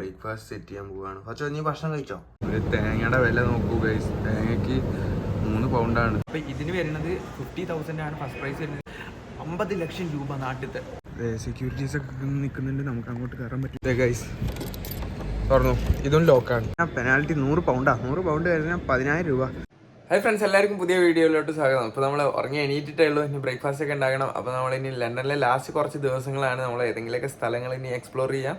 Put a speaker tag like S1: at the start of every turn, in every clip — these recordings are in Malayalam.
S1: ബ്രേക്ക്ഫാസ്റ്റ് സെറ്റ് ചെയ്യാൻ പോവാണ്. പക്ഷേ നീ ഭക്ഷണം കഴിച്ചോ? ഒരു തേങ്ങയുടെ വില നോക്കൂ ഗൈസ് തേങ്ങയ്ക്ക് മൂന്ന് പൗണ്ടാണ്
S2: അപ്പൊ ഇതിന് വരുന്നത് ഫിഫ്റ്റി തൗസൻഡ് ആണ് ഫസ്റ്റ് പ്രൈസ് വരുന്നത്. അമ്പത് ലക്ഷം രൂപ നാട്ടിലത്തെ
S1: സെക്യൂരിറ്റീസ് ഒക്കെ നിൽക്കുന്നുണ്ട്. നമുക്ക് അങ്ങോട്ട് കയറാൻ പറ്റില്ല. ഗൈസ് തുറന്നു. ഇതും ലോക്കാണ് പെനാൽറ്റി നൂറ് പൗണ്ടാ നൂറ് പൗണ്ട് വരുന്ന പതിനായിരം രൂപ. ഹായ് ഫ്രണ്ട്സ് എല്ലാവർക്കും പുതിയ വീഡിയോയിലോട്ട് സ്വാഗതം. അപ്പോൾ നമ്മൾ ഉറങ്ങി എണീറ്റിട്ടേ ഉള്ളൂ ഇനി ബ്രേക്ക്ഫാസ്റ്റ് ഒക്കെ ഉണ്ടാക്കണം അപ്പോൾ നമ്മൾ ഇനി ലണ്ടനിലെ ലാസ്റ്റ് കുറച്ച് ദിവസങ്ങളാണ് നമ്മൾ ഏതെങ്കിലുമൊക്കെ സ്ഥലങ്ങൾ ഇനി എക്സ്പ്ലോർ ചെയ്യാം.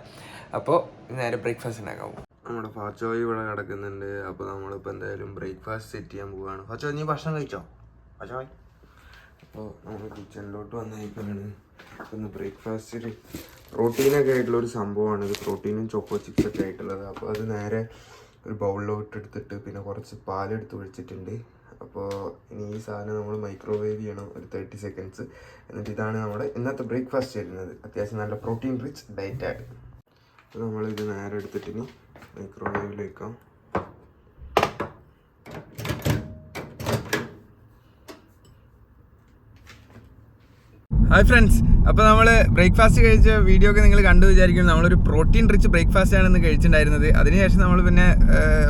S1: അപ്പോൾ നേരെ ബ്രേക്ക്ഫാസ്റ്റ് ഉണ്ടാക്കാൻ പോകും നമ്മുടെ ഫാച്ചോയ് ഇവിടെ കിടക്കുന്നുണ്ട്. അപ്പോൾ നമ്മളിപ്പോൾ എന്തായാലും ബ്രേക്ക്ഫാസ്റ്റ് സെറ്റ് ചെയ്യാൻ പോവുകയാണ് ഫാച്ചോ നീ ഭക്ഷണം കഴിച്ചോ? ഫാച്ചോയ് അപ്പോൾ നമ്മൾ കിച്ചണിലോട്ട് വന്നേക്കാണ്. ഇന്ന് ബ്രേക്ക്ഫാസ്റ്റിൽ പ്രോട്ടീനൊക്കെ ആയിട്ടുള്ള ഒരു സംഭവമാണ്. ഇത് പ്രോട്ടീനും ചോക്കോ ചിപ്സ് ഒക്കെ ആയിട്ടുള്ളത്. അപ്പോൾ അത് നേരെ ഒരു ബൗളിലോട്ട് എടുത്തിട്ട് പിന്നെ കുറച്ച് പാലെടുത്ത് ഒഴിച്ചിട്ടുണ്ട്. അപ്പോൾ ഇനി ഈ സാധനം നമ്മൾ മൈക്രോവേവ് ചെയ്യണം. ഒരു തേർട്ടി സെക്കൻഡ്സ് എന്നിട്ട് ഇതാണ് നമ്മുടെ ഇന്നത്തെ ബ്രേക്ക്ഫാസ്റ്റ് വരുന്നത്. അത്യാവശ്യം നല്ല പ്രോട്ടീൻ റിച്ച് ഡയറ്റായിട്ട് അപ്പോൾ നമ്മളിത് നേരെ എടുത്തിട്ട് ഇനി മൈക്രോവേവിലേക്കാം ഹായ് ഫ്രണ്ട്സ് അപ്പോൾ നമ്മൾ ബ്രേക്ക്ഫാസ്റ്റ് കഴിച്ച വീഡിയോ ഒക്കെ നിങ്ങൾ കണ്ടു വിചാരിക്കും നമ്മളൊരു പ്രോട്ടീൻ റിച്ച് ബ്രേക്ക്ഫാസ്റ്റ് ആണെന്ന് കഴിച്ചിട്ടുണ്ടായിരുന്നത്. അതിനുശേഷം നമ്മൾ പിന്നെ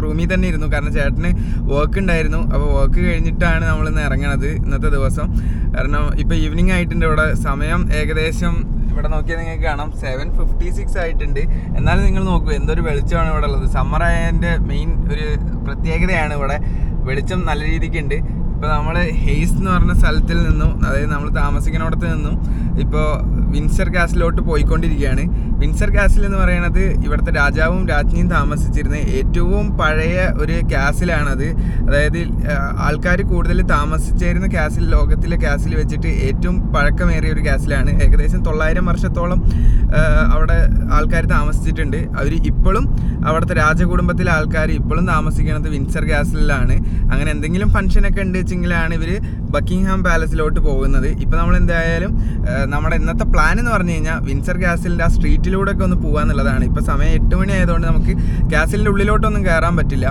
S1: റൂമിൽ തന്നെ ഇരുന്നു. കാരണം ചേട്ടന് വർക്ക് ഉണ്ടായിരുന്നു. അപ്പോൾ വർക്ക് കഴിഞ്ഞിട്ടാണ് നമ്മൾ ഇന്ന് ഇറങ്ങണത് ഇന്നത്തെ ദിവസം. കാരണം ഇപ്പോൾ ഈവനിങ് ആയിട്ടുണ്ട്. ഇവിടെ സമയം ഏകദേശം ഇവിടെ നോക്കിയാൽ നിങ്ങൾക്ക് കാണാം. സെവൻ ഫിഫ്റ്റി സിക്സ് ആയിട്ടുണ്ട്. എന്നാലും നിങ്ങൾ നോക്കൂ എന്തൊരു വെളിച്ചമാണ് ഇവിടെ ഉള്ളത്. സമ്മർ ആയതിന്റെ മെയിൻ ഒരു പ്രത്യേകതയാണ് ഇവിടെ. വെളിച്ചം നല്ല രീതിക്കുണ്ട് ഇപ്പോൾ നമ്മൾ ഹെയ്സ് എന്ന് പറഞ്ഞ സ്ഥലത്തിൽ നിന്നും അതായത് നമ്മൾ താമസിക്കുന്നിടത്ത് നിന്നും ഇപ്പോൾ വിൻസർ കാസിലോട്ട് പോയിക്കൊണ്ടിരിക്കുകയാണ്. വിൻസർ കാസിൽ എന്ന് പറയുന്നത് ഇവിടുത്തെ രാജാവും രാജ്ഞിയും താമസിച്ചിരുന്ന ഏറ്റവും പഴയ ഒരു കാസിലാണത്. അതായത് ആൾക്കാർ കൂടുതൽ താമസിച്ചിരുന്ന കാസിൽ ലോകത്തിലെ കാസിൽ വെച്ചിട്ട് ഏറ്റവും പഴക്കമേറിയ ഒരു കാസിലാണ്. ഏകദേശം തൊള്ളായിരം വർഷത്തോളം അവിടെ ആൾക്കാർ താമസിച്ചിട്ടുണ്ട്. അവർ ഇപ്പോഴും അവിടുത്തെ രാജകുടുംബത്തിലെ ആൾക്കാർ ഇപ്പോഴും താമസിക്കുന്നത് വിൻസർ കാസിലാണ്. അങ്ങനെ എന്തെങ്കിലും ഫംഗ്ഷനൊക്കെ ഉണ്ട് വെച്ചെങ്കിലാണ് ഇവർ ബക്കിംഗ്ഹാം പാലസിലോട്ട് പോകുന്നത്. ഇപ്പോൾ നമ്മൾ എന്തായാലും നമ്മുടെ ഇന്നത്തെ പ്ലാൻ എന്ന് പറഞ്ഞു കഴിഞ്ഞാൽ വിൻസർ കാസിലിന്റെ ആ സ്ട്രീറ്റിലൂടെ ഒക്കെ ഒന്ന് പോകാന്നുള്ളതാണ് ഇപ്പോൾ സമയം എട്ട് മണി ആയതുകൊണ്ട് നമുക്ക് കാസിലിന്റെ ഉള്ളിലോട്ടൊന്നും കയറാൻ പറ്റില്ല.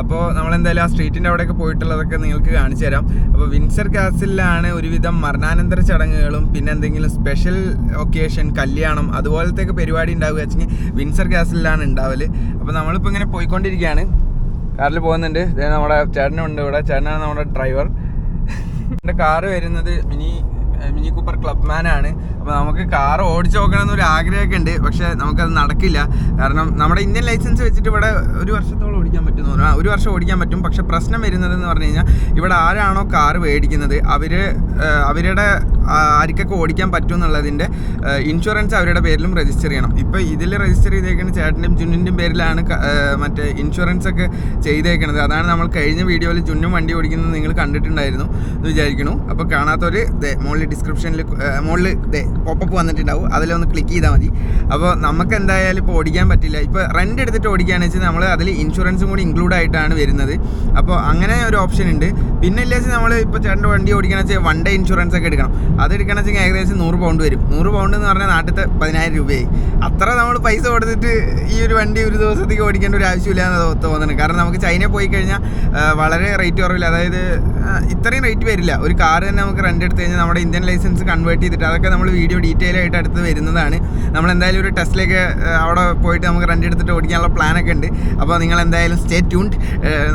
S1: അപ്പോൾ നമ്മൾ എന്തായാലും ആ സ്ട്രീറ്റിന്റെ അവിടെയൊക്കെ പോയിട്ടുള്ളതൊക്കെ നിങ്ങൾക്ക് കാണിച്ചു തരാം. അപ്പോൾ വിൻസർ കാസിലാണ് ഒരുവിധം മരണാനന്തര ചടങ്ങുകളും പിന്നെ എന്തെങ്കിലും സ്പെഷ്യൽ ഒക്കേഷൻ കല്യാണം അതുപോലത്തെ ഒക്കെ പരിപാടി ഉണ്ടാവുക വെച്ചെങ്കിൽ വിൻസർ കാസിലാണ് ഉണ്ടാവൽ. അപ്പോൾ നമ്മളിപ്പോൾ ഇങ്ങനെ പോയിക്കൊണ്ടിരിക്കുകയാണ്. കാറിൽ പോകുന്നുണ്ട്. നമ്മുടെ ചേട്ടനുണ്ട് ഇവിടെ. ചേട്ടനാണ് നമ്മുടെ ഡ്രൈവർ. എന്റെ കാറ് വരുന്നത് Mini Mini Cooper Clubman ആണ് അപ്പോൾ നമുക്ക് കാർ ഓടിച്ചു നോക്കണം എന്നൊരു ആഗ്രഹമൊക്കെ ഉണ്ട് പക്ഷേ നമുക്കത് നടക്കില്ല. കാരണം നമ്മുടെ ഇന്ത്യൻ ലൈസൻസ് വെച്ചിട്ട് ഇവിടെ ഒരു വർഷത്തോളം ഓടിക്കാൻ പറ്റും തോന്നുന്നു. ഒരു വർഷം ഓടിക്കാൻ പറ്റും. പക്ഷേ പ്രശ്നം വരുന്നതെന്ന് പറഞ്ഞു കഴിഞ്ഞാൽ ഇവിടെ ആരാണോ കാർ മേടിക്കുന്നത് അവർ അവരുടെ ആർക്കൊക്കെ ഓടിക്കാൻ പറ്റും എന്നുള്ളതിന്റെ ഇൻഷുറൻസ് അവരുടെ പേരിലും രജിസ്റ്റർ ചെയ്യണം. ഇപ്പോൾ ഇതിൽ രജിസ്റ്റർ ചെയ്തേക്കുന്ന ചേട്ടന്റെയും ജുന്നിന്റെയും പേരിലാണ് മറ്റേ ഇൻഷുറൻസ് ഒക്കെ ചെയ്തേക്കുന്നത് അതാണ് നമ്മൾ കഴിഞ്ഞ വീഡിയോയിൽ ജുന്നും വണ്ടി ഓടിക്കുന്നത് നിങ്ങൾ കണ്ടിട്ടുണ്ടായിരുന്നു എന്ന് വിചാരിക്കുന്നു. അപ്പോൾ കാണാത്തവർ മുകളിൽ ഡിസ്ക്രിപ്ഷനിൽ മുകളിൽ പോപ്പപ്പ് വന്നിട്ടുണ്ടാവും. അതിലൊന്ന് ക്ലിക്ക് ചെയ്താൽ മതി. അപ്പോൾ നമുക്ക് എന്തായാലും ഇപ്പോൾ ഓടിക്കാൻ പറ്റില്ല. ഇപ്പോൾ റെന്റ് എടുത്തിട്ട് ഓടിക്കുകയാണെന്ന് വെച്ചാൽ നമ്മൾ അതിൽ ഇൻഷുറൻസും കൂടി ഇൻക്ലൂഡ് ആയിട്ടാണ് വരുന്നത്. അപ്പോൾ അങ്ങനെ ഒരു ഓപ്ഷൻ ഉണ്ട്. പിന്നെ ഇല്ല വെച്ചാൽ നമ്മൾ ഇപ്പോൾ ചേട്ടന്റെ വണ്ടി ഓടിക്കണമെന്ന് വെച്ചാൽ വൺ ഡേ ഇൻഷുറൻസ് ഒക്കെ എടുക്കണം. അത് എടുക്കണമെന്ന് വെച്ചാൽ ഏകദേശം നൂറ് പൗണ്ട് വരും. നൂറ് പൗണ്ട് എന്ന് പറഞ്ഞാൽ നാട്ടിലത്തെ പതിനായിരം രൂപയായി. അത്ര നമ്മൾ പൈസ കൊടുത്തിട്ട് ഈ ഒരു വണ്ടി ഒരു ദിവസത്തേക്ക് ഓടിക്കേണ്ട ഒരു ആവശ്യമില്ല എന്ന് തോന്നുന്നുണ്ട് തോന്നുന്നു കാരണം നമുക്ക് ചൈന പോയി കഴിഞ്ഞാൽ വളരെ റേറ്റ് കുറവില്ല. അതായത് ഇത്രയും റേറ്റ് വരില്ല. ഒരു കാർ തന്നെ നമുക്ക് റെന്റ് എടുത്ത് കഴിഞ്ഞാൽ നമ്മുടെ ഇന്ത്യൻ ലൈസൻസ് കൺവേർട്ട് ചെയ്തിട്ട്. അതൊക്കെ നമ്മൾ വീഡിയോ ഡീറ്റെയിൽ ആയിട്ട് അടുത്ത് വരുന്നതാണ്. നമ്മൾ എന്തായാലും ഒരു ടെസ്റ്റിലേക്ക് അവിടെ പോയിട്ട് നമുക്ക് റെന്റ് എടുത്തിട്ട് ഓടിക്കാനുള്ള പ്ലാനൊക്കെ ഉണ്ട്. അപ്പോൾ നിങ്ങൾ എന്തായാലും സ്റ്റേ ട്യൂൺഡ്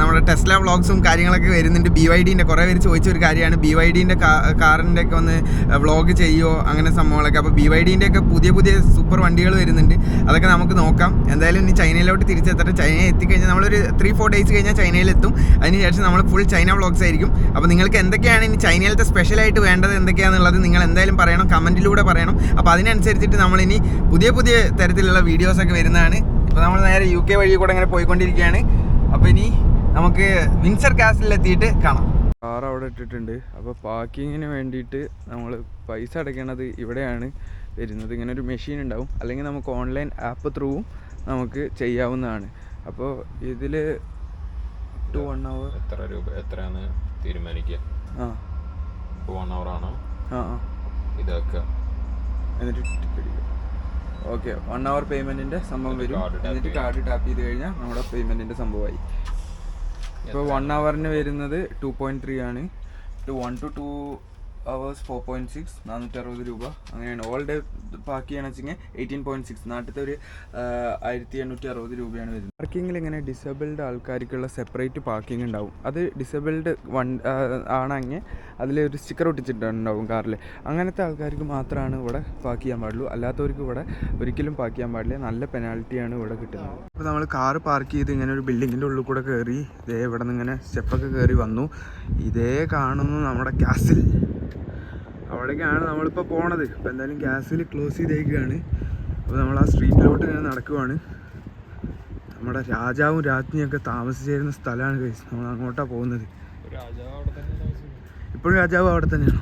S1: നമ്മുടെ ടെസ്ല വ്ളോഗ്സും കാര്യങ്ങളൊക്കെ വരുന്നുണ്ട്. ബി വൈ ഡീന്റെ കുറേ പേര് ചോദിച്ച ഒരു കാര്യമാണ്. ബി വൈ ഡീന്റെ കാറിന്റെ ഒക്കെ ഒന്ന് വ്ളോഗ് ചെയ്യുമോ അങ്ങനെ സംഭവങ്ങളൊക്കെ. അപ്പോൾ ബി വൈ ഡീന്റെ ഒക്കെ പുതിയ പുതിയ സൂപ്പർ വണ്ടികൾ വരുന്നുണ്ട്. അതൊക്കെ നമുക്ക് നോക്കാം. എന്തായാലും ഇനി ചൈനയിലോട്ട് തിരിച്ചെത്തട്ടെ. ചൈനയിൽ എത്തിക്കഴിഞ്ഞാൽ നമ്മളൊരു ത്രീ ഫോർ ഡേയ്സ് കഴിഞ്ഞാൽ ചൈനയിലെത്തും. അതിനുശേഷം നമ്മൾ ഫുൾ ചൈന വ്ളോഗ്സ് ആയിരിക്കും. അപ്പോൾ നിങ്ങൾക്ക് എന്തൊക്കെയാണ് ഇനി ചൈനയിലത്തെ സ്പെഷ്യലായിട്ട് വേണ്ടത്? എന്തൊക്കെയാണെന്നുള്ളത് നിങ്ങൾ എന്തായാലും പറയണം കമന്റിലൂടെ പറയണം. അപ്പോൾ അതിനനുസരിച്ചിട്ട് നമ്മളിനി പുതിയ പുതിയ തരത്തിലുള്ള വീഡിയോസൊക്കെ വരുന്നതാണ്. ഇപ്പോൾ നമ്മൾ നേരെ യു കെ വഴി കൂടെ ഇങ്ങനെ പോയിക്കൊണ്ടിരിക്കുകയാണ്. അപ്പോൾ ഇനി നമുക്ക് വിൻസർ കാസിൽ എത്തിയിട്ട് കാണാം. കാർ അവിടെ ഇട്ടിട്ടുണ്ട്. അപ്പോൾ പാർക്കിങ്ങിന് വേണ്ടിയിട്ട് നമ്മൾ പൈസ അടയ്ക്കണത് ഇവിടെയാണ്. വരുന്നത് ഇങ്ങനെ ഒരു മെഷീൻ ഉണ്ടാവും. അല്ലെങ്കിൽ നമുക്ക് ഓൺലൈൻ ആപ്പ് ത്രൂവും നമുക്ക് ചെയ്യാവുന്നതാണ്. അപ്പോൾ ഇതിൽ ടു വൺ അവർ
S3: എത്ര രൂപ എത്രയാണ് തീരുമാനിക്കുക.
S1: ആ.
S3: ഇപ്പോൾ വൺ അവർ ആണോ? ഇതാക്കുക.
S1: എന്നിട്ട് ഓക്കെ വൺ അവർ പേയ്മെന്റിന്റെ സംഭവം വരും. എന്നിട്ട് കാർഡ് ടാപ്പ് ചെയ്ത് കഴിഞ്ഞാൽ നമ്മുടെ പേയ്മെന്റിന്റെ സംഭവമായി. ഇപ്പോൾ വൺ അവറിന് വരുന്നത് ടു പോയിന്റ് ത്രീ ആണ്. Two one two two hours four point six നാനൂറ്റി അറുപത് രൂപ. അങ്ങനെയാണ്. ഓൾ ഡേ പാർക്ക് ചെയ്യണമെന്ന് വെച്ചെങ്കിൽ എയ്റ്റീൻ പോയിന്റ് സിക്സ് നാട്ടിലത്തെ ഒരു ആയിരത്തി എണ്ണൂറ്റി അറുപത് രൂപയാണ് വരുന്നത്. പാർക്കിങ്ങിൽ ഇങ്ങനെ ഡിസേബിൾഡ് ആൾക്കാർക്കുള്ള സെപ്പറേറ്റ് പാർക്കിംഗ് ഉണ്ടാവും. അത് ഡിസേബിൾഡ് വൺ ആണെങ്കിൽ അതിലൊരു സ്റ്റിക്കർ ഒട്ടിച്ചിട്ടുണ്ടാവും കാറിൽ അങ്ങനത്തെ ആൾക്കാർക്ക് മാത്രമാണ് ഇവിടെ പാർക്ക് ചെയ്യാൻ പാടുള്ളൂ. അല്ലാത്തവർക്ക് ഇവിടെ ഒരിക്കലും പാർക്ക് ചെയ്യാൻ പാടില്ല. നല്ല പെനാൽറ്റിയാണ് ഇവിടെ കിട്ടുന്നത്. അപ്പോൾ നമ്മൾ കാർ പാർക്ക് ചെയ്ത് ഇങ്ങനെ ഒരു ബിൽഡിങ്ങിന്റെ ഉള്ളിൽ കൂടെ കയറി ഇതേ ഇവിടെ നിന്ന് ഇങ്ങനെ സ്റ്റെപ്പൊക്കെ കയറി വന്നു. ഇതേ കാണുന്നു നമ്മുടെ കാസിൽ അവിടേക്കാണ് നമ്മളിപ്പോൾ പോണത്. അപ്പോൾ എന്തായാലും ഗ്യാസിൽ ക്ലോസ് ചെയ്തേക്കുകയാണ് അപ്പോൾ നമ്മൾ ആ സ്ട്രീറ്റിലോട്ട് ഇങ്ങനെ നടക്കുവാണ്. നമ്മുടെ രാജാവും രാജ്ഞിയൊക്കെ താമസിച്ചിരുന്ന സ്ഥലമാണ് കഴിച്ച് നമ്മൾ അങ്ങോട്ടാണ് പോകുന്നത്. ഇപ്പോഴും രാജാവ് അവിടെ തന്നെയാണ്?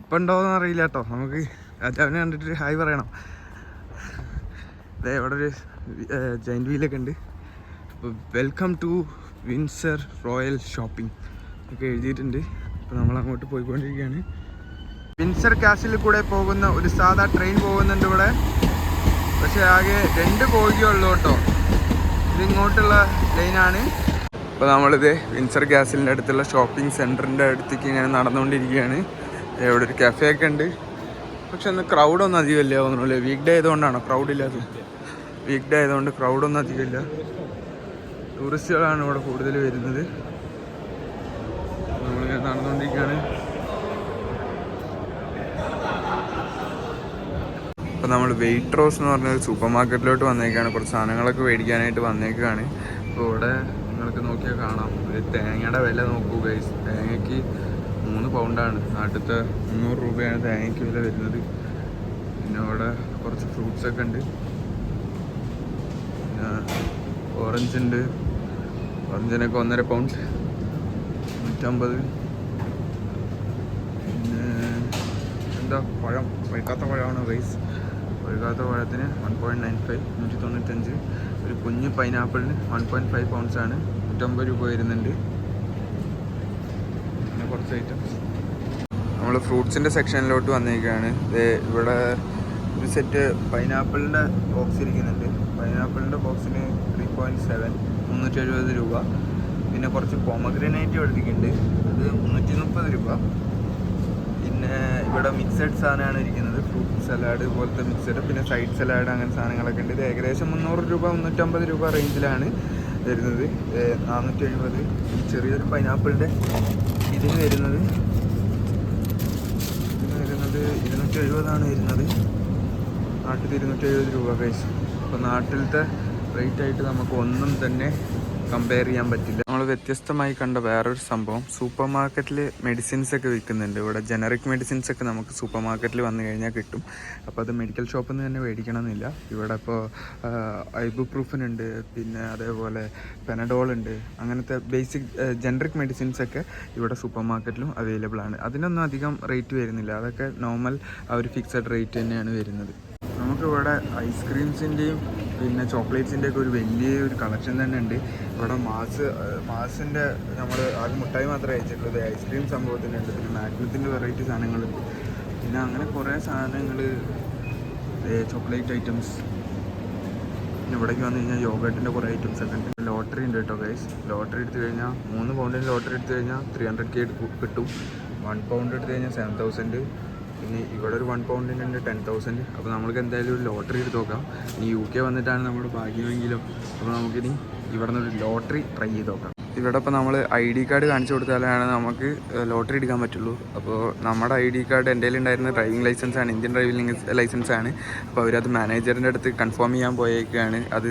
S1: ഇപ്പം ഉണ്ടോയെന്ന് അറിയില്ല. കേട്ടോ. നമുക്ക് രാജാവിനെ കണ്ടിട്ട് ഹായ് പറയണം. അതെ ഇവിടെ ഒരു ജൈന്റ് വീലൊക്കെ ഉണ്ട്. അപ്പോൾ welcome to Windsor Royal shopping ഒക്കെ എഴുതിയിട്ടുണ്ട്. അപ്പോൾ നമ്മൾ അങ്ങോട്ട് പോയിക്കൊണ്ടിരിക്കുകയാണ്. വിൻസർ കാസിലിൽ കൂടെ പോകുന്ന ഒരു സാധാ ട്രെയിൻ പോകുന്നുണ്ട് ഇവിടെ. പക്ഷെ ആകെ രണ്ട് ബോഗിയേ ഉള്ളൂ കേട്ടോ. ഇതിങ്ങോട്ടുള്ള ലൈനാണ് അപ്പോൾ നമ്മളിത് വിൻസർ കാസിലിന്റെ അടുത്തുള്ള ഷോപ്പിംഗ് സെന്ററിന്റെ അടുത്തേക്ക് ഇങ്ങനെ നടന്നുകൊണ്ടിരിക്കുകയാണ്. ഇവിടെ ഒരു കഫേ ഒക്കെ ഉണ്ട്. പക്ഷെ ഒന്ന് ക്രൗഡൊന്നും അധികമില്ല തോന്നുന്നില്ല വീക്ക് ഡേ ആയതുകൊണ്ടാണോ? ക്രൗഡ് ഇല്ലാത്ത വീക്ക് ഡേ ആയതുകൊണ്ട് ക്രൗഡൊന്നും അധികമില്ല. ടൂറിസ്റ്റുകളാണ് ഇവിടെ കൂടുതൽ വരുന്നത്. നടന്നുകൊണ്ടിരിക്കുകയാണ്. അപ്പോൾ നമ്മൾ വെയിറ്റ് റോസ് എന്ന് പറഞ്ഞ ഒരു സൂപ്പർ മാർക്കറ്റിലോട്ട് വന്നേക്കാണ്. കുറച്ച് സാധനങ്ങളൊക്കെ മേടിക്കാനായിട്ട് വന്നേക്കാണ്. അപ്പോൾ ഇവിടെ നിങ്ങൾക്ക് നോക്കിയാൽ കാണാം. ഒരു തേങ്ങയുടെ വില നോക്കൂ ഗൈസ് തേങ്ങയ്ക്ക് മൂന്ന് പൗണ്ടാണ് നാട്ടിലത്തെ മുന്നൂറ് രൂപയാണ് തേങ്ങയ്ക്ക് വില വരുന്നത്. പിന്നെ അവിടെ കുറച്ച് ഫ്രൂട്ട്സ് ഒക്കെ ഉണ്ട്. പിന്നെ ഓറഞ്ച് ഉണ്ട്. ഓറഞ്ചിനൊക്കെ ഒന്നര പൗണ്ട് നൂറ്റമ്പത് പിന്നെ എന്താ പഴം? പഴുക്കാത്ത പഴമാണ് റൈസ് പഴുക്കാത്ത പഴത്തിന് വൺ പോയിന്റ് നയൻ ഫൈവ് നൂറ്റി തൊണ്ണൂറ്റഞ്ച് ഒരു കുഞ്ഞ് പൈനാപ്പിളിന് വൺ പോയിന്റ് ഫൈവ് പൗണ്ട്സ് ആണ്. നൂറ്റമ്പത് രൂപ വരുന്നുണ്ട്. പിന്നെ കുറച്ച് ഐറ്റംസ് നമ്മൾ ഫ്രൂട്ട്സിന്റെ സെക്ഷനിലോട്ട് വന്നിരിക്കുകയാണ് ഇവിടെ ഒരു സെറ്റ് പൈനാപ്പിളിന്റെ ബോക്സ് ഇരിക്കുന്നുണ്ട്. പൈനാപ്പിളിന്റെ ബോക്സിന് ത്രീ പോയിന്റ് സെവൻ മുന്നൂറ്റി എഴുപത് രൂപ. പിന്നെ കുറച്ച് പൊമഗ്രനൈറ്റ് എടുത്തിട്ടുണ്ട്. അത് മുന്നൂറ്റി മുപ്പത് രൂപ. ഇവിടെ മിക്സഡ് സാധനമാണ് ഇരിക്കുന്നത്. ഫ്രൂട്ട് സലാഡ് പോലത്തെ മിക്സഡ് പിന്നെ സൈഡ് സലാഡ് അങ്ങനെ സാധനങ്ങളൊക്കെ ഉണ്ട്. ഇത് ഏകദേശം മുന്നൂറ് രൂപ മുന്നൂറ്റമ്പത് രൂപ റേഞ്ചിലാണ് വരുന്നത്. നാനൂറ്റി എഴുപത് ഈ ചെറിയൊരു പൈനാപ്പിളിന്റെ ഇതിന് വരുന്നത്. ഇതിന് വരുന്നത് ഇരുന്നൂറ്റി എഴുപതാണ് വരുന്നത്. നാട്ടിൽ ഇരുന്നൂറ്റി എഴുപത് രൂപ പൈസ അപ്പോൾ നാട്ടിലത്തെ റേറ്റായിട്ട് നമുക്ക് ഒന്നും തന്നെ കമ്പയർ ചെയ്യാൻ പറ്റില്ല. നമ്മൾ വ്യത്യസ്തമായി കണ്ട വേറൊരു സംഭവം സൂപ്പർ മാർക്കറ്റിൽ മെഡിസിൻസ് ഒക്കെ വിൽക്കുന്നുണ്ട്. ഇവിടെ ജനറിക് മെഡിസിൻസ് ഒക്കെ നമുക്ക് സൂപ്പർ മാർക്കറ്റിൽ വന്നു കഴിഞ്ഞാൽ കിട്ടും. അപ്പോൾ അത് മെഡിക്കൽ ഷോപ്പിൽ നിന്ന് തന്നെ മേടിക്കണമെന്നില്ല. ഇവിടെ ഇപ്പോൾ ഐബുപ്രൂഫിനുണ്ട് പിന്നെ അതേപോലെ പെനഡോൾ ഉണ്ട് അങ്ങനത്തെ ബേസിക് ജനറിക് മെഡിസിൻസ് ഒക്കെ ഇവിടെ സൂപ്പർ മാർക്കറ്റിലും അവൈലബിൾ ആണ്. അതിനൊന്നും അധികം റേറ്റ് വരുന്നില്ല. അതൊക്കെ നോർമൽ ആ ഒരു ഫിക്സഡ് റേറ്റ് തന്നെയാണ് വരുന്നത്. നമുക്കിവിടെ ഐസ്ക്രീംസിന്റെയും പിന്നെ ചോക്ലേറ്റ്സിന്റെ ഒക്കെ ഒരു വലിയ ഒരു കളക്ഷൻ തന്നെ ഉണ്ട്. ഇവിടെ മാസ് മാസിന്റെ നമ്മൾ ആദ്യം മുട്ടായി മാത്രമേ അയച്ചിട്ടുള്ളത് ഐസ്ക്രീം സംഭവത്തിന്റെ ഉണ്ട്. പിന്നെ മാഗ്നത്തിന്റെ വെറൈറ്റി സാധനങ്ങളുണ്ട്. പിന്നെ അങ്ങനെ കുറേ സാധനങ്ങൾ ചോക്ലേറ്റ് ഐറ്റംസ്. പിന്നെ ഇവിടേക്ക് വന്നു കഴിഞ്ഞാൽ യോഗട്ടിന്റെ കുറേ ഐറ്റംസ് ഒക്കെ ഉണ്ട്. ലോട്ടറി ഉണ്ട് കേട്ടോ ഗൈസ് ലോട്ടറി എടുത്തു കഴിഞ്ഞാൽ മൂന്ന് പൗണ്ടിന്റെ ലോട്ടറി എടുത്തു കഴിഞ്ഞാൽ ത്രീ ഹൺഡ്രഡ് കെ കിട്ടും. വൺ പൗണ്ട് എടുത്തു കഴിഞ്ഞാൽ സെവൻ തൗസൻഡ് പിന്നെ ഇവിടെ ഒരു വൺ പൗണ്ടിന് ഉണ്ട് ടെൻ തൗസൻഡ് അപ്പോൾ നമുക്ക് എന്തായാലും ഒരു ലോട്ടറി എടുത്ത് നോക്കാം. ഇനി യു കെ വന്നിട്ടാണ് നമ്മുടെ ഭാഗ്യമെങ്കിലും. അപ്പോൾ നമുക്കിനി ഇവിടെ നിന്ന് ഒരു ലോട്ടറി ട്രൈ ചെയ്ത് നോക്കാം. ഇവിടെ ഇപ്പോൾ നമ്മൾ ഐ ഡി കാർഡ് കാണിച്ചു കൊടുത്താലാണ് നമുക്ക് ലോട്ടറി എടുക്കാൻ പറ്റുള്ളൂ. അപ്പോൾ നമ്മുടെ ഐ ഡി കാർഡ് എന്റെ ഉണ്ടായിരുന്ന ഡ്രൈവിംഗ് ലൈസൻസ് ആണ് ഇന്ത്യൻ ഡ്രൈവിംഗ് ലൈസൻസ് ആണ്. അപ്പോൾ അവരത് മാനേജറിന്റെ അടുത്ത് കൺഫേം ചെയ്യാൻ പോയേക്കാണ്. അത്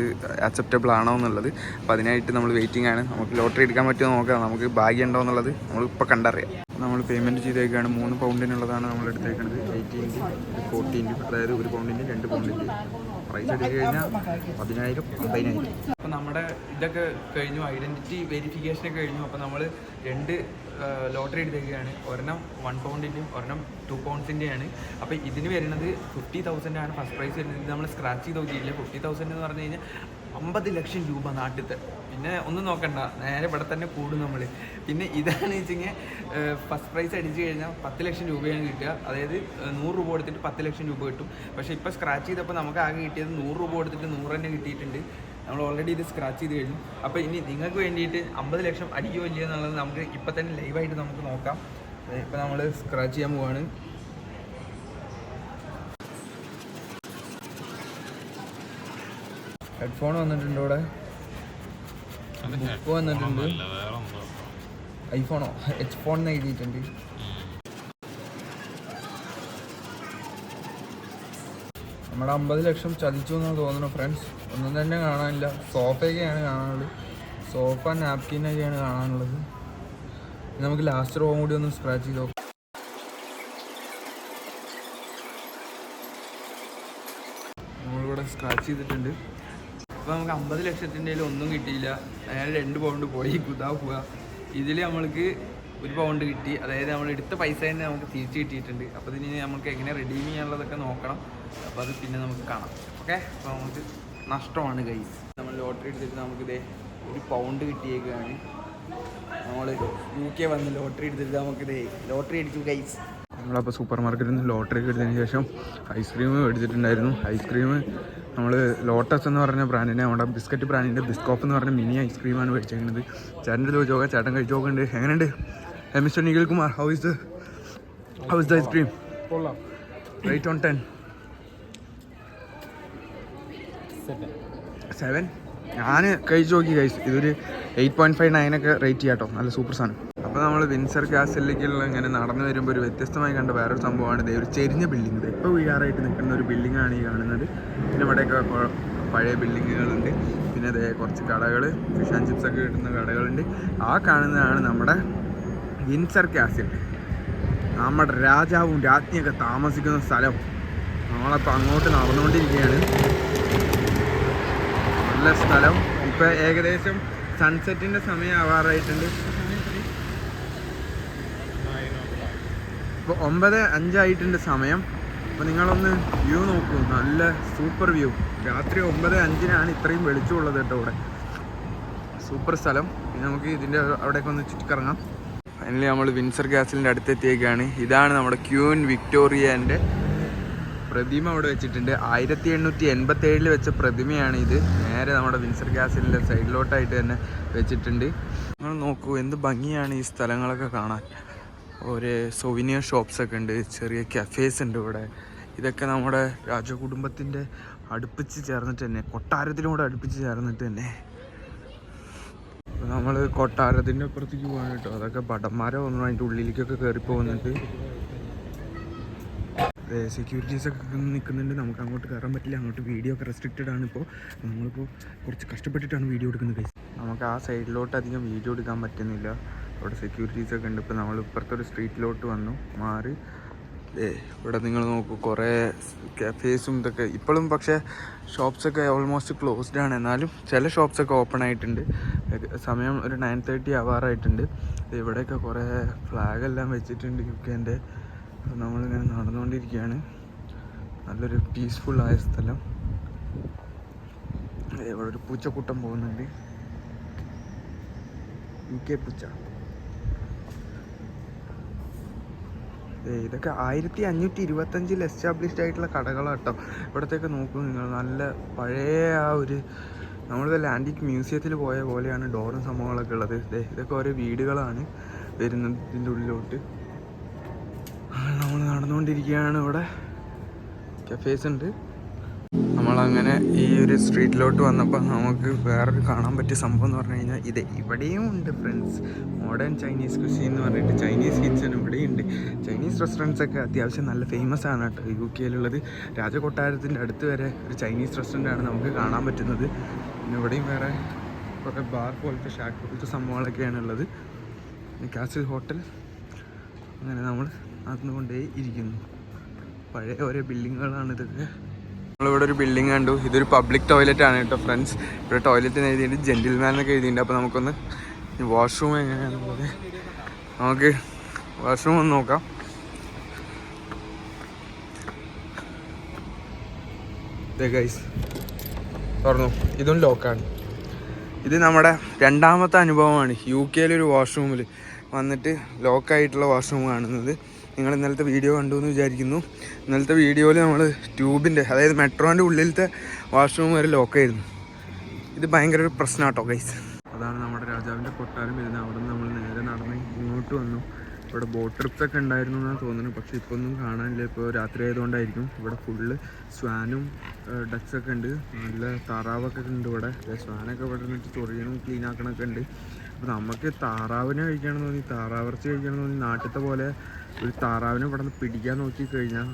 S1: അക്സെപ്റ്റബിൾ ആണോ എന്നുള്ളത്. അപ്പോൾ അതിനായിട്ട് നമ്മൾ വെയിറ്റിംഗ് ആണ്. നമുക്ക് ലോട്ടറി എടുക്കാൻ പറ്റുമോ നോക്കാം. നമുക്ക് ഭാഗ്യം ഉണ്ടോ എന്നുള്ളത് നമ്മളിപ്പോൾ കണ്ടറിയാം. നമ്മൾ പേയ്മെന്റ് ചെയ്തേക്കാണ്. മൂന്ന് പൗണ്ടിനുള്ളതാണ് നമ്മൾ എടുത്തേക്കുന്നത് എയ്റ്റീന്റെ ഫോർട്ടീന്റെ അതായത് ഒരു പൗണ്ടിന്റെ രണ്ട് പൗണ്ടിന്റെ. പ്രൈസ് എടുത്തു കഴിഞ്ഞാൽ പതിനായിരം അമ്പതിനായിരം. അപ്പോൾ നമ്മുടെ ഇതൊക്കെ കഴിഞ്ഞു. ഐഡന്റിറ്റി വെരിഫിക്കേഷൻ ഒക്കെ കഴിഞ്ഞു. അപ്പോൾ നമ്മൾ രണ്ട് ലോട്ടറി എടുത്തേക്കുകയാണ് ഒരെണ്ണം വൺ പൗണ്ടിന്റെയും ഒരെണ്ണം ടു പൗണ്ട്സിന്റെയാണ് അപ്പോൾ ഇതിന് വരുന്നത് ഫിഫ്റ്റി തൗസൻഡാണ് ഫസ്റ്റ് പ്രൈസ് വരുന്നത്. നമ്മൾ സ്ക്രാച്ച് ചെയ്ത് നോക്കിയില്ല ഫിഫ്റ്റി തൗസൻഡ് എന്ന് പറഞ്ഞു കഴിഞ്ഞാൽ അമ്പത് ലക്ഷം രൂപ നാട്ടിലത്തെ പിന്നെ ഒന്നും നോക്കണ്ട നേരെ ഇവിടെ തന്നെ കൂടും നമ്മൾ പിന്നെ ഇതാണ് വെച്ചെങ്കിൽ ഫസ്റ്റ് പ്രൈസ് അടിച്ചു കഴിഞ്ഞാൽ പത്ത് ലക്ഷം രൂപയാണ് കിട്ടുക. അതായത് നൂറ് രൂപ കൊടുത്തിട്ട് പത്ത് ലക്ഷം രൂപ കിട്ടും. പക്ഷേ ഇപ്പോൾ സ്ക്രാച്ച് ചെയ്തപ്പോൾ നമുക്ക് ആകെ കിട്ടിയത് നൂറ് രൂപ കൊടുത്തിട്ട് നൂറ് തന്നെ കിട്ടിയിട്ടുണ്ട്. നമ്മൾ ഓൾറെഡി ഇത് സ്ക്രാച്ച് ചെയ്ത് കഴിഞ്ഞു. അപ്പോൾ ഇനി നിങ്ങൾക്ക് വേണ്ടിയിട്ട് അമ്പത് ലക്ഷം അടിക്കുമോ ഇല്ലയോ എന്നുള്ളത് നമുക്ക് ഇപ്പം തന്നെ ലൈവായിട്ട് നമുക്ക് നോക്കാം. ഇപ്പം നമ്മൾ സ്ക്രാച്ച് ചെയ്യാൻ പോവാണ്. ഹെഡ്ഫോൺ വന്നിട്ടുണ്ട് ഇവിടെ. ബുക്ക് വന്നിട്ടുണ്ട്. ഐഫോണോ എച്ച് ഫോൺ എന്ന് എഴുതിയിട്ടുണ്ട്. നമ്മുടെ അമ്പത് ലക്ഷം ചതിച്ചു എന്നാണ് തോന്നുന്നു ഫ്രണ്ട്സ് ഒന്നും തന്നെ കാണാനില്ല. സോഫയൊക്കെയാണ് കാണാനുള്ളത്. സോഫ നാപ്കിനൊക്കെയാണ് കാണാനുള്ളത്. നമുക്ക് ലാസ്റ്റ് റോം കൂടി ഒന്ന് സ്ക്രാച്ച് ചെയ്ത് നോക്കാം. നമ്മളിവിടെ സ്ക്രാച്ച് ചെയ്തിട്ടുണ്ട്. അപ്പോൾ നമുക്ക് അമ്പത് ലക്ഷത്തിന്റെ ഒന്നും കിട്ടിയില്ല. അയാൾ രണ്ട് പൗണ്ട് പോയി കുതാ പോവുക ഇതിൽ നമ്മൾക്ക് ഒരു പൗണ്ട് കിട്ടി. അതായത് നമ്മൾ എടുത്ത പൈസ തന്നെ നമുക്ക് തിരിച്ചു കിട്ടിയിട്ടുണ്ട്. അപ്പോൾ ഇതിന് നമുക്ക് എങ്ങനെ റെഡീം ചെയ്യാനുള്ളതൊക്കെ നോക്കണം. അപ്പോൾ അത് പിന്നെ നമുക്ക് കാണാം. ഓക്കെ അപ്പോൾ നമുക്ക് നഷ്ടമാണ് കൈസ് നമ്മൾ ലോട്ടറി എടുത്തിട്ട് നമുക്കിതേ ഒരു പൗണ്ട് കിട്ടിയേക്കാണ്. നമ്മൾ യു കെ വന്ന് ലോട്ടറി എടുത്തിട്ട് നമുക്കിതേ ലോട്ടറി അടിച്ചു ഗൈസ് നമ്മളപ്പോൾ സൂപ്പർ മാർക്കറ്റിൽ നിന്ന് ലോട്ടറി എടുത്തതിന് ശേഷം ഐസ്ക്രീം മേടിച്ചിട്ടുണ്ടായിരുന്നു. ഐസ്ക്രീം നമ്മൾ ലോട്ടസ് എന്ന് പറഞ്ഞ ബ്രാൻഡിനെ നമ്മുടെ ബിസ്ക്കറ്റ് ബ്രാൻഡിന്റെ ബിസ്കോപ്പ് എന്ന് പറഞ്ഞ മിനി ഐസ്ക്രീമാണ് മേടിച്ചിരിക്കുന്നത് ചേട്ടന്റെ അടുത്ത് ചോദിച്ചോക്കാം ചേട്ടൻ കഴിച്ചു നോക്കുന്നുണ്ട് എങ്ങനെയുണ്ട്? Mister Nikhil Kumar how is the how is the ice cream rate on ten seven ഞാൻ കഴിച്ചു നോക്കി കഴിച്ചു ഇതൊരു എയ്റ്റ് പോയിന്റ് ഫൈവ് നയനൊക്കെ റേറ്റ് ചെയ്യാം കേട്ടോ നല്ല സൂപ്പർ സാധനം. അപ്പോൾ നമ്മൾ വിൻസർ കാസലിലേക്കുള്ള ഇങ്ങനെ നടന്നു വരുമ്പോൾ ഒരു വ്യത്യസ്തമായി കണ്ട വേറൊരു സംഭവമാണ്. ഇതേ ഒരു ചെരിഞ്ഞ ബിൽഡിംഗ് ഇത് ഇപ്പോൾ വീഴാറായിട്ട് നിൽക്കുന്ന ഒരു ബിൽഡിങ്ങാണ് ഈ കാണുന്നത്. പിന്നെ ഇവിടെയൊക്കെ പഴയ ബിൽഡിങ്ങുകളുണ്ട് പിന്നെ അതേ കുറച്ച് കടകൾ ഫിഷ് ആൻഡ് ചിപ്സ് ഒക്കെ കിട്ടുന്ന കടകളുണ്ട്. ആ കാണുന്നതാണ് നമ്മുടെ വിൻസർ കാസിൽ. നമ്മുടെ രാജാവും രാജ്ഞിയൊക്കെ താമസിക്കുന്ന സ്ഥലം. നമ്മളപ്പോൾ അങ്ങോട്ട് നടന്നുകൊണ്ടിരിക്കുകയാണ്. നല്ല സ്ഥലം. ഇപ്പോൾ ഏകദേശം സൺസെറ്റിന്റെ സമയം ആവാറായിട്ടുണ്ട്. ഇപ്പൊ ഒമ്പത് അഞ്ചായിട്ടുണ്ട് സമയം. അപ്പോൾ നിങ്ങളൊന്ന് വ്യൂ നോക്കൂ. നല്ല സൂപ്പർ വ്യൂ. രാത്രി ഒമ്പത് അഞ്ചിനാണ് ഇത്രയും വെളിച്ചമുള്ളത് കേട്ടോ ഇവിടെ. സൂപ്പർ സ്ഥലം. ഇനി നമുക്ക് ഇതിന്റെ അവിടേക്ക് ഒന്ന് ചുറ്റിക്കറങ്ങാം. ഫൈനലി നമ്മൾ വിൻസർ കാസിലിന്റെ അടുത്തെത്തിയേക്കാണ്. ഇതാണ് നമ്മുടെ ക്യൂൻ വിക്ടോറിയന്റെ പ്രതിമ അവിടെ വെച്ചിട്ടുണ്ട്. ആയിരത്തി എണ്ണൂറ്റി എൺപത്തി ഏഴിൽ വെച്ച പ്രതിമയാണ് ഇത് നേരെ നമ്മുടെ വിൻസർ കാസിലിന്റെ സൈഡിലോട്ടായിട്ട് തന്നെ വെച്ചിട്ടുണ്ട്. നിങ്ങൾ നോക്കൂ എന്ത് ഭംഗിയാണ് ഈ സ്ഥലങ്ങളൊക്കെ കാണാൻ. ഒരു സൊവിനിയർ ഷോപ്സ് ഒക്കെ ഉണ്ട്. ചെറിയ കഫേസ് ഉണ്ട് ഇവിടെ. ഇതൊക്കെ നമ്മുടെ രാജകുടുംബത്തിന്റെ അടുപ്പിച്ച് ചേർന്നിട്ട് തന്നെ കൊട്ടാരത്തിലൂടെ അടുപ്പിച്ച് ചേർന്നിട്ട് തന്നെ. നമ്മൾ കൊട്ടാരത്തിന്റെ അപ്പുറത്തേക്ക് പോകാൻ കേട്ടോ. അതൊക്കെ ഭടന്മാരെ വന്നു അതിന്റെ ഉള്ളിലേക്കൊക്കെ കയറി പോകുന്നുണ്ട്. സെക്യൂരിറ്റീസ് ഒക്കെ നിൽക്കുന്നുണ്ട്. നമുക്ക് അങ്ങോട്ട് കയറാൻ പറ്റില്ല. അങ്ങോട്ട് വീഡിയോ ഒക്കെ റെസ്ട്രിക്റ്റഡ് ആണ് ഇപ്പോൾ നമ്മളിപ്പോൾ കുറച്ച് കഷ്ടപ്പെട്ടിട്ടാണ് വീഡിയോ എടുക്കുന്നത്. നമുക്ക് ആ സൈഡിലോട്ട് അധികം വീഡിയോ എടുക്കാൻ പറ്റുന്നില്ല. അവിടെ സെക്യൂരിറ്റീസ് ഒക്കെ ഉണ്ട്. ഇപ്പോൾ നമ്മൾ ഇപ്പുറത്തെ ഒരു സ്ട്രീറ്റിലോട്ട് വന്നു. മാറി. ഏ ഇവിടെ നിങ്ങൾ നോക്കൂ കുറേ കഫേസും ഇതൊക്കെ. ഇപ്പോഴും പക്ഷേ ഷോപ്സൊക്കെ ഓൾമോസ്റ്റ് ക്ലോസ്ഡ് ആണ്. എന്നാലും ചില ഷോപ്സൊക്കെ ഓപ്പൺ ആയിട്ടുണ്ട്. സമയം ഒരു നയൻ തേർട്ടി ആവാറായിട്ടുണ്ട്. ഇവിടെയൊക്കെ കുറേ ഫ്ലാഗ് എല്ലാം വെച്ചിട്ടുണ്ട് യു കെന്റെ അപ്പോൾ നമ്മളിങ്ങനെ നടന്നുകൊണ്ടിരിക്കുകയാണ്. നല്ലൊരു പീസ്ഫുൾ ആയ സ്ഥലം. ഇവിടെ ഒരു പൂച്ചക്കൂട്ടം പോകുന്നുണ്ട്. യു കെ പൂച്ച. ഇതൊക്കെ ആയിരത്തി അഞ്ഞൂറ്റി ഇരുപത്തഞ്ചിൽ എസ്റ്റാബ്ലിഷ്ഡ് ആയിട്ടുള്ള കടകളാണ് കേട്ടോ. ഇവിടത്തേക്ക് നോക്കൂ നിങ്ങൾ നല്ല പഴയ ആ ഒരു നമ്മളിത് ആന്റിക് മ്യൂസിയത്തിൽ പോയ പോലെയാണ് ഡോറും സംഭവങ്ങളൊക്കെ ഉള്ളത്. ഇതൊക്കെ ഓരോ വീടുകളാണ് വരുന്നത് ഇതിന്റെ ഉള്ളിലോട്ട് നമ്മൾ നടന്നുകൊണ്ടിരിക്കുകയാണ് ഇവിടെ. കഫേസ് ഉണ്ട്. നമ്മളങ്ങനെ ഈ ഒരു സ്ട്രീറ്റിലോട്ട് വന്നപ്പോൾ നമുക്ക് വേറൊരു കാണാൻ പറ്റിയ സംഭവം എന്ന് പറഞ്ഞു കഴിഞ്ഞാൽ ഇത് ഇവിടെയും ഉണ്ട് ഫ്രണ്ട്സ് മോഡേൺ ചൈനീസ് കൃഷി എന്ന് പറഞ്ഞിട്ട് ചൈനീസ് കിച്ചൺ ഇവിടെയും ഉണ്ട്. ചൈനീസ് റെസ്റ്റോറന്റ്സ് ഒക്കെ അത്യാവശ്യം നല്ല ഫേമസ് ആണ് കേട്ടോ. യു കെയിലുള്ളത് രാജകൊട്ടാരത്തിന്റെ അടുത്ത് വരെ ഒരു ചൈനീസ് റെസ്റ്റോറന്റാണ് നമുക്ക് കാണാൻ പറ്റുന്നത്. പിന്നെ ഇവിടെയും വേറെ കുറേ ബാർ പോലത്തെ ഷാക്ക് പോലത്തെ സംഭവങ്ങളൊക്കെയാണ് ഉള്ളത്. കാസിൽ ഹോട്ടൽ അങ്ങനെ നമ്മൾ നടന്നുകൊണ്ടേ ഇരിക്കുന്നു പഴയ ഓരോ ബിൽഡിങ്ങുകളാണ് ഇതൊക്കെ. നമ്മളിവിടെ ഒരു ബിൽഡിംഗ് കണ്ടു. ഇതൊരു പബ്ലിക് ടോയ്ലറ്റ് ആണ് കേട്ടോ ഫ്രണ്ട്സ് ഇവിടെ ടോയ്ലറ്റിന് എഴുതിയിട്ട് ജെന്റിൽമാൻ എന്നൊക്കെ എഴുതിയിട്ടുണ്ട്. അപ്പോൾ നമുക്കൊന്ന് വാഷ്റൂം എങ്ങനെയാണെന്നുള്ളത് നമുക്ക് വാഷ്റൂം ഒന്ന് നോക്കാം. ഗൈസ് തുറന്നു. ഇതും ലോക്കാണ് ഇത് നമ്മുടെ രണ്ടാമത്തെ അനുഭവമാണ്. യു കെയിലൊരു വാഷ്റൂമിൽ വന്നിട്ട് ലോക്കായിട്ടുള്ള വാഷ്റൂം കാണുന്നത്. നിങ്ങൾ ഇന്നലത്തെ വീഡിയോ കണ്ടു എന്ന് വിചാരിക്കുന്നു. ഇന്നലത്തെ വീഡിയോയിൽ നമ്മൾ ട്യൂബിന്റെ അതായത് മെട്രോന്റെ ഉള്ളിലത്തെ വാഷ്റൂം വരെ ലോക്കായിരുന്നു ഇത് ഭയങ്കര ഒരു പ്രശ്നം കേട്ടോ ഗൈസ് അതാണ് നമ്മുടെ രാജാവിന്റെ കൊട്ടാരം. വരുന്നത് അവിടെ നമ്മൾ നേരെ നടന്ന് ഇങ്ങോട്ട് വന്നു. ഇവിടെ ബോട്ട് ട്രിപ്സൊക്കെ ഉണ്ടായിരുന്നു എന്നാണ് തോന്നുന്നത്. പക്ഷേ ഇപ്പോൾ ഒന്നും കാണാനില്ല. ഇപ്പോൾ രാത്രി ആയതുകൊണ്ടായിരിക്കും. ഇവിടെ ഫുള്ള് സ്വാനും ഡക്സ് ഒക്കെ ഉണ്ട്. നല്ല താറാവൊക്കെ ഉണ്ട് ഇവിടെ. സ്വാനൊക്കെ ഇവിടെ നിന്നിട്ട് ചൊറിയണം ക്ലീൻ ആക്കണമൊക്കെ ഉണ്ട്. അപ്പോൾ നമുക്ക് താറാവിനെ കഴിക്കണം തോന്നി താറാവിറച്ചി കഴിക്കണം തോന്നി നാട്ടിലത്തെ പോലെ ഒരു താറാവിനെ ഇവിടെ നിന്ന് പിടിക്കാൻ നോക്കി കഴിഞ്ഞാൽ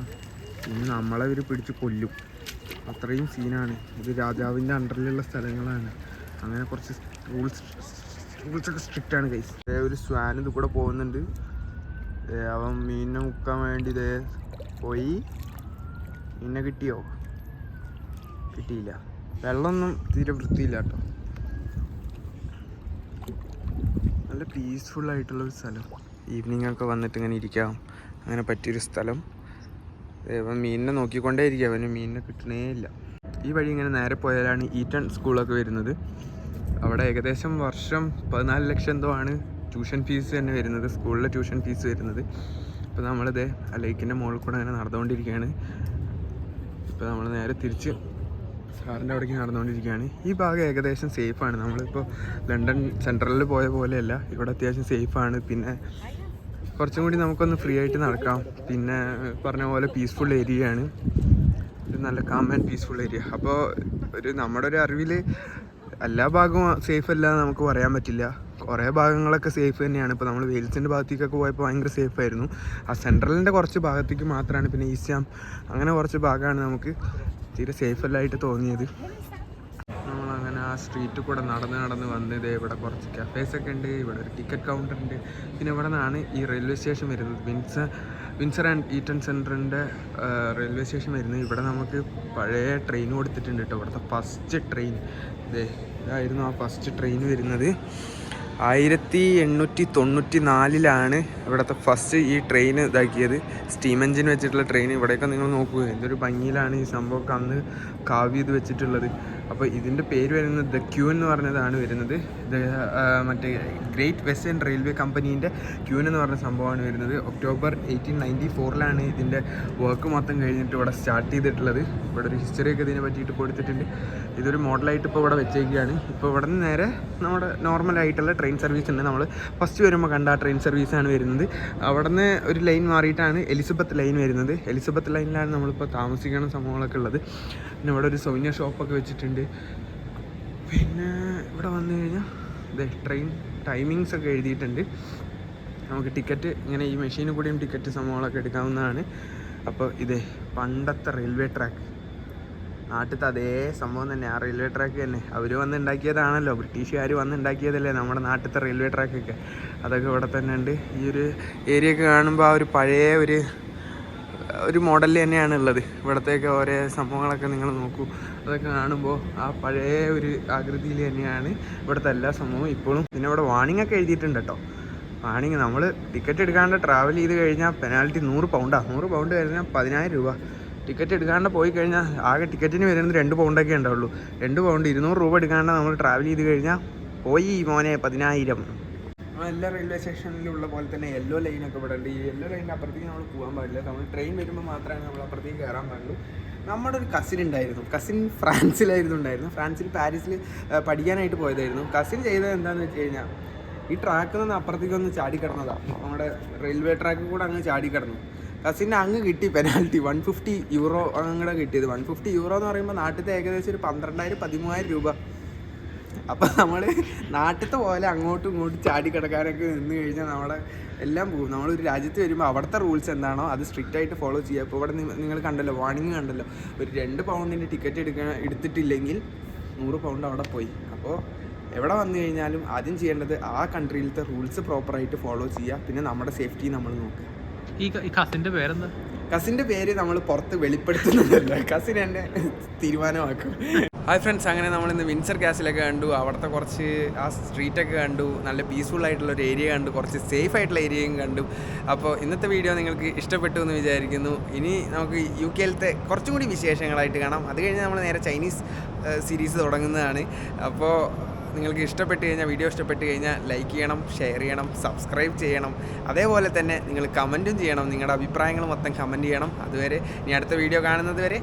S1: പിന്നെ നമ്മളെ ഇവർ പിടിച്ച് കൊല്ലും. അത്രയും സീനാണ് ഇത് രാജാവിന്റെ അണ്ടറിലുള്ള സ്ഥലങ്ങളാണ്. അങ്ങനെ കുറച്ച് റൂൾസ് റൂൾസൊക്കെ സ്ട്രിക്റ്റ് ആണ് കൈസ് ഒരു സ്വാൻ ഇത് കൂടെ പോകുന്നുണ്ട്. അവൻ മീനിനെ മുക്കാൻ വേണ്ടി ഇതേ പോയി. മീനെ കിട്ടിയോ? കിട്ടിയില്ല. വെള്ളമൊന്നും തീരെ വൃത്തിയില്ല കേട്ടോ. നല്ല പീസ്ഫുൾ ആയിട്ടുള്ള ഒരു സ്ഥലം. ഈവനിങ് ഒക്കെ വന്നിട്ട് ഇങ്ങനെ ഇരിക്കാം. അങ്ങനെ പറ്റിയൊരു സ്ഥലം. ഇവൻ മീനിനെ നോക്കിക്കൊണ്ടേ ഇരിക്കുക അവന് മീനിനെ കിട്ടണേ ഇല്ല. ഈ വഴി ഇങ്ങനെ നേരെ പോയാലാണ് ഈറ്റൺ സ്കൂളൊക്കെ വരുന്നത്. അവിടെ ഏകദേശം വർഷം പതിനാല് ലക്ഷം എന്തോ ആണ് ട്യൂഷൻ ഫീസ് തന്നെ വരുന്നത്. സ്കൂളിലെ ട്യൂഷൻ ഫീസ് വരുന്നത്. അപ്പോൾ നമ്മളിത് ആ ലേക്കിന്റെ മുകളിൽ കൂടെ അങ്ങനെ നടന്നുകൊണ്ടിരിക്കുകയാണ്. ഇപ്പോൾ നമ്മൾ നേരെ തിരിച്ച് സാറിന്റെ അവിടേക്ക് നടന്നുകൊണ്ടിരിക്കുകയാണ്. ഈ ഭാഗം ഏകദേശം സേഫാണ് നമ്മളിപ്പോൾ ലണ്ടൻ സെൻട്രലിൽ പോയ പോലെയല്ല. ഇവിടെ അത്യാവശ്യം സേഫാണ് പിന്നെ കുറച്ചും കൂടി നമുക്കൊന്ന് ഫ്രീ ആയിട്ട് നടക്കാം. പിന്നെ പറഞ്ഞ പോലെ പീസ്ഫുൾ ഏരിയയാണ് ഒരു നല്ല കാം ആൻഡ് പീസ്ഫുൾ ഏരിയ അപ്പോൾ ഒരു നമ്മുടെ ഒരു അറിവിൽ എല്ലാ ഭാഗവും സേഫ് അല്ല എന്ന് നമുക്ക് പറയാൻ പറ്റില്ല. കുറേ ഭാഗങ്ങളൊക്കെ സേഫ് തന്നെയാണ്. ഇപ്പോൾ നമ്മൾ വെയിൽസിന്റെ ഭാഗത്തേക്കൊക്കെ പോയപ്പോൾ ഭയങ്കര സേഫ് ആയിരുന്നു. ആ സെൻട്രലിന്റെ കുറച്ച് ഭാഗത്തേക്ക് മാത്രമാണ് പിന്നെ ഈസ്റ്റാം അങ്ങനെ കുറച്ച് ഭാഗമാണ് നമുക്ക് തീരെ സേഫ് അല്ലായിട്ട് തോന്നിയത്. നമ്മളങ്ങനെ ആ സ്ട്രീറ്റിൽ കൂടെ നടന്ന് നടന്ന് വന്നത് ഇവിടെ കുറച്ച് കഫേസ് ഒക്കെ ഉണ്ട് ഇവിടെ ഒരു ടിക്കറ്റ് കൗണ്ടർ ഉണ്ട്. പിന്നെ ഇവിടെ നിന്നാണ് ഈ റെയിൽവേ സ്റ്റേഷൻ വരുന്നത്. വിൻസ വിൻസർ ആൻഡ് ഈറ്റൺ സെന്ററിന്റെ റെയിൽവേ സ്റ്റേഷൻ വരുന്നത്. ഇവിടെ നമുക്ക് പഴയ ട്രെയിൻ കൊടുത്തിട്ടുണ്ട് കേട്ടോ. ഇവിടുത്തെ ഫസ്റ്റ് ട്രെയിൻ ഇതേ ഇതായിരുന്നു ആ ഫസ്റ്റ് ട്രെയിൻ വരുന്നത്. ആയിരത്തി എണ്ണൂറ്റി തൊണ്ണൂറ്റി നാലിലാണ് ഇവിടുത്തെ ഫസ്റ്റ് ഈ ട്രെയിൻ ഇതാക്കിയത്. സ്റ്റീം എഞ്ചിൻ വെച്ചിട്ടുള്ള ട്രെയിൻ ഇവിടെയൊക്കെ നിങ്ങൾ നോക്കുക. എന്തൊരു ഭംഗിയിലാണ് ഈ സംഭവമൊക്കെ അന്ന് കാവ് ഇത് വെച്ചിട്ടുള്ളത്. അപ്പോൾ ഇതിന്റെ പേര് വരുന്നത് ദ ക്യൂ എന്ന് പറഞ്ഞതാണ് വരുന്നത്. മറ്റേ ഗ്രേറ്റ് വെസ്റ്റേൺ റെയിൽവേ കമ്പനീന്റെ ക്യൂൻ എന്ന് പറഞ്ഞ സംഭവമാണ് വരുന്നത്. ഒക്ടോബർ എയ്റ്റീൻ നയന്റി ഫോറിലാണ് ഇതിന്റെ വർക്ക് മൊത്തം കഴിഞ്ഞിട്ട് ഇവിടെ സ്റ്റാർട്ട് ചെയ്തിട്ടുള്ളത്. ഇവിടെ ഒരു ഹിസ്റ്ററി ഒക്കെ ഇതിനെ പറ്റിയിട്ട് കൊടുത്തിട്ടുണ്ട്. ഇതൊരു മോഡലായിട്ട് ഇപ്പോൾ ഇവിടെ വെച്ചേക്കുകയാണ് ഇപ്പോൾ ഇവിടെ നിന്ന് നേരെ നമ്മുടെ നോർമൽ ആയിട്ടുള്ള ട്രെയിൻ സർവീസ് ഉണ്ട് നമ്മൾ ഫസ്റ്റ് വരുമ്പോൾ കണ്ട ട്രെയിൻ സർവീസാണ് വരുന്നത്. അവിടെ നിന്ന് ഒരു ലൈൻ മാറിയിട്ടാണ് എലിസബത്ത് ലൈൻ വരുന്നത്. എലിസബത്ത് ലൈനിലാണ് നമ്മളിപ്പോൾ താമസിക്കുന്ന സംഭവങ്ങളൊക്കെ ഉള്ളത്. പിന്നെ ഇവിടെ ഒരു സൗന്യ ഷോപ്പൊക്കെ വെച്ചിട്ടുണ്ട്. പിന്നെ ഇവിടെ വന്നു കഴിഞ്ഞാൽ ട്രെയിൻ ടൈമിങ്സ് ഒക്കെ എഴുതിയിട്ടുണ്ട്. നമുക്ക് ടിക്കറ്റ് ഇങ്ങനെ ഈ മെഷീനിൽ കൂടിയും ടിക്കറ്റ് സംഭവങ്ങളൊക്കെ എടുക്കാവുന്നതാണ്. അപ്പോൾ ഇതേ പണ്ടത്തെ റെയിൽവേ ട്രാക്ക് നാട്ടിലത്തെ അതേ സംഭവം തന്നെ. ആ റെയിൽവേ ട്രാക്ക് തന്നെ. അവർ വന്ന് ഉണ്ടാക്കിയതാണല്ലോ. ബ്രിട്ടീഷുകാർ വന്ന് ഉണ്ടാക്കിയതല്ലേ നമ്മുടെ നാട്ടിലത്തെ റെയിൽവേ ട്രാക്കൊക്കെ അതൊക്കെ ഇവിടെ തന്നെ ഉണ്ട്. ഈ ഒരു ഏരിയ ഒക്കെ കാണുമ്പോൾ ആ ഒരു പഴയ ഒരു ഒരു മോഡൽ തന്നെയാണ് ഉള്ളത്. ഇവിടത്തേക്ക് ഓരോ സംഭവങ്ങളൊക്കെ നിങ്ങൾ നോക്കൂ. അതൊക്കെ കാണുമ്പോൾ ആ പഴയ ഒരു ആകൃതിയിൽ തന്നെയാണ് ഇവിടുത്തെ എല്ലാ സംഭവവും ഇപ്പോഴും. പിന്നെ ഇവിടെ വാണിംഗ് ഒക്കെ എഴുതിയിട്ടുണ്ട് കേട്ടോ. വാണിംഗ് നമ്മൾ ടിക്കറ്റ് എടുക്കാണ്ട് ട്രാവൽ ചെയ്ത് കഴിഞ്ഞാൽ പെനാൽറ്റി നൂറ് പൗണ്ടാണ് നൂറ് പൗണ്ട് കഴിഞ്ഞാൽ പതിനായിരം രൂപ. ടിക്കറ്റ് എടുക്കാണ്ട് പോയി കഴിഞ്ഞാൽ ആകെ ടിക്കറ്റിന് വരുന്നത് രണ്ട് പൗണ്ടൊക്കെ ഉണ്ടാവുള്ളൂ. രണ്ട് പൗണ്ട് ഇരുന്നൂറ് രൂപ എടുക്കാണ്ട് നമ്മൾ ട്രാവൽ ചെയ്ത് കഴിഞ്ഞാൽ പോയി മോനെ പതിനായിരം. എല്ലാ റെയിൽവേ സ്റ്റേഷനിലും ഉള്ള പോലെ തന്നെ യെല്ലോ ലൈനൊക്കെ ഇവിടെ ഉണ്ട്. ഈ യെല്ലോ ലൈനിന്റെ അപ്പുറത്തേക്ക് നമ്മൾ പോകാൻ പാടില്ല. നമ്മൾ ട്രെയിൻ വരുമ്പോൾ മാത്രമേ നമ്മൾ അപ്പുറത്തേക്ക് കയറാൻ പാടുള്ളൂ. നമ്മുടെ ഒരു കസിൻ ഉണ്ടായിരുന്നു. കസിൻ ഫ്രാൻസിലായിരുന്നു ഉണ്ടായിരുന്നു ഫ്രാൻസിൽ പാരീസിൽ പഠിക്കാനായിട്ട് പോയതായിരുന്നു. കസിൻ ചെയ്തത് എന്താണെന്ന് വെച്ച് കഴിഞ്ഞാൽ ഈ ട്രാക്കിൽ നിന്ന് അപ്പുറത്തേക്ക് ഒന്ന് ചാടിക്കിടന്നതാണ് നമ്മുടെ റെയിൽവേ ട്രാക്കിൽ കൂടെ അങ്ങ് ചാടിക്കിടന്നു. കസിന്റെ അങ്ങ് കിട്ടി പെനാൽറ്റി വൺ ഫിഫ്റ്റി യൂറോ അങ്ങടെ കിട്ടിയത്. വൺ ഫിഫ്റ്റി യൂറോ എന്ന് പറയുമ്പോൾ നാട്ടിലത്തെ ഏകദേശം ഒരു പന്ത്രണ്ടായിരം പതിമൂവായിരം രൂപ. അപ്പം നമ്മൾ നാട്ടിലത്തെ പോലെ അങ്ങോട്ടും ഇങ്ങോട്ടും ചാടി കിടക്കാനൊക്കെ നിന്ന് കഴിഞ്ഞാൽ നമ്മളെ എല്ലാം പോകും. നമ്മളൊരു രാജ്യത്ത് വരുമ്പോൾ അവിടുത്തെ റൂൾസ് എന്താണോ അത് സ്ട്രിക്റ്റ് ആയിട്ട് ഫോളോ ചെയ്യുക. ഇപ്പോൾ ഇവിടെ നിങ്ങൾ കണ്ടല്ലോ വാണിംഗ് കണ്ടല്ലോ. ഒരു രണ്ട് പൗണ്ടിന്റെ ടിക്കറ്റ് എടുക്കാൻ എടുത്തിട്ടില്ലെങ്കിൽ നൂറ് പൗണ്ട് അവിടെ പോയി. അപ്പോൾ എവിടെ വന്നു കഴിഞ്ഞാലും ആദ്യം ചെയ്യേണ്ടത് ആ കൺട്രിയിലത്തെ റൂൾസ് പ്രോപ്പറായിട്ട് ഫോളോ ചെയ്യുക. പിന്നെ നമ്മുടെ സേഫ്റ്റി നമ്മൾ നോക്കുക.
S4: ഈ കസിന്റെ പേരെന്താ?
S1: കസിന്റെ പേര് നമ്മൾ പുറത്ത് വെളിപ്പെടുത്തുന്നതല്ല. കസിൻ എന്നെ തീരുമാനമാക്കും. ഹായ് ഫ്രണ്ട്സ് അങ്ങനെ നമ്മൾ ഇന്ന് വിൻസർ കാസിലൊക്കെ കണ്ടു. അവിടുത്തെ കുറച്ച് ആ സ്ട്രീറ്റൊക്കെ കണ്ടു. നല്ല പീസ്ഫുൾ ആയിട്ടുള്ള ഒരു ഏരിയ കണ്ടു. കുറച്ച് സേഫ് ആയിട്ടുള്ള ഏരിയയും കണ്ടു. അപ്പോൾ ഇന്നത്തെ വീഡിയോ നിങ്ങൾക്ക് ഇഷ്ടപ്പെട്ടു എന്ന് വിചാരിക്കുന്നു. ഇനി നമുക്ക് യു കെയിലത്തെ കുറച്ചും കൂടി വിശേഷങ്ങളായിട്ട് കാണാം. അത് കഴിഞ്ഞ് നമ്മൾ നേരെ ചൈനീസ് സീരീസ് തുടങ്ങുന്നതാണ്. അപ്പോൾ നിങ്ങൾക്ക് ഇഷ്ടപ്പെട്ട് കഴിഞ്ഞാൽ വീഡിയോ ഇഷ്ടപ്പെട്ട് കഴിഞ്ഞാൽ ലൈക്ക് ചെയ്യണം ഷെയർ ചെയ്യണം സബ്സ്ക്രൈബ് ചെയ്യണം. അതേപോലെ തന്നെ നിങ്ങൾ കമന്റും ചെയ്യണം. നിങ്ങളുടെ അഭിപ്രായങ്ങൾ മൊത്തം കമന്റ് ചെയ്യണം. അതുവരെ ഇനി അടുത്ത വീഡിയോ കാണുന്നത് വരെ